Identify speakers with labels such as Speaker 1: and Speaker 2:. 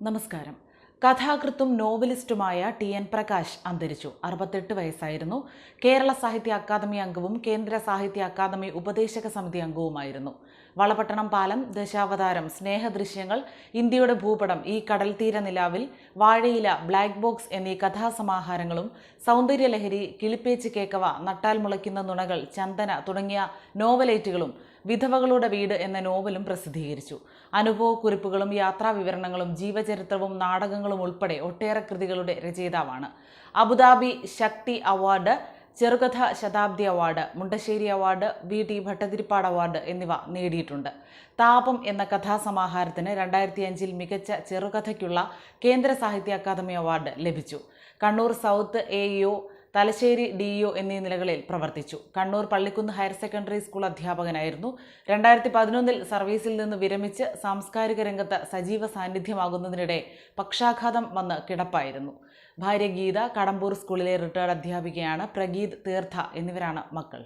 Speaker 1: നമസ്കാരം. കഥാകൃത്തും നോവലിസ്റ്റുമായ ടി എൻ പ്രകാശ് അന്തരിച്ചു. അറുപത്തെട്ട് വയസ്സായിരുന്നു. കേരള സാഹിത്യ അക്കാദമി അംഗവും കേന്ദ്ര സാഹിത്യ അക്കാദമി ഉപദേശക സമിതി അംഗവുമായിരുന്നു. വളപട്ടണം പാലം ദശാവതാരം സ്നേഹദൃശ്യങ്ങൾ ഇന്ത്യയുടെ ഭൂപടം ഈ കടൽ തീര നിലാവിൽ വാഴയില ബ്ലാക്ക് ബോക്സ് എന്നീ കഥാസമാഹാരങ്ങളും സൗന്ദര്യലഹരി കിളിപ്പേച്ച് കേക്കവ നട്ടാൽ മുളയ്ക്കുന്ന നുണകൾ ചന്ദന തുടങ്ങിയ നോവലേറ്റുകളും വിധവകളുടെ വീട് എന്ന നോവലും പ്രസിദ്ധീകരിച്ചു. അനുഭവക്കുറിപ്പുകളും യാത്രാവിവരണങ്ങളും ജീവചരിത്രവും നാടകങ്ങളും ഉൾപ്പെടെ ഒട്ടേറെ കൃതികളുടെ രചയിതാവാണ്. അബുദാബി ശക്തി അവാർഡ് ചെറുകഥ Shatabdi award Mundassery award V T Bhattathiripad award എന്നിവ നേടിയിട്ടുണ്ട്. താപം എന്ന കഥാസമാഹാരത്തിന് രണ്ടായിരത്തി അഞ്ചിൽ മികച്ച ചെറുകഥയ്ക്കുള്ള കേന്ദ്ര സാഹിത്യ അക്കാദമി അവാർഡ് ലഭിച്ചു. Kannur south A Thalassery D എന്നീ നിലകളിൽ പ്രവർത്തിച്ചു. Kannur Pallikkunnu higher secondary school അധ്യാപകനായിരുന്നു. രണ്ടായിരത്തി പതിനൊന്നിൽ സർവീസിൽ നിന്ന് വിരമിച്ച് സാംസ്കാരിക രംഗത്ത് സജീവ സാന്നിധ്യമാകുന്നതിനിടെ പക്ഷാഘാതം വന്ന് കിടപ്പായിരുന്നു. ഭാര്യ ഗീത കടമ്പൂർ സ്കൂളിലെ റിട്ടയർഡ് അധ്യാപികയാണ് പ്രഗീത് തീർത്ഥ എന്നിവരാണ് മക്കൾ.